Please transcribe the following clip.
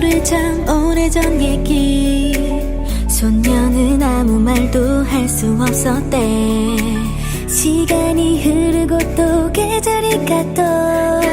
서로의 참 오래전 얘기. 소녀는 아무 말도 할 수 없었대. 시간이 흐르고 또 계절이 갔던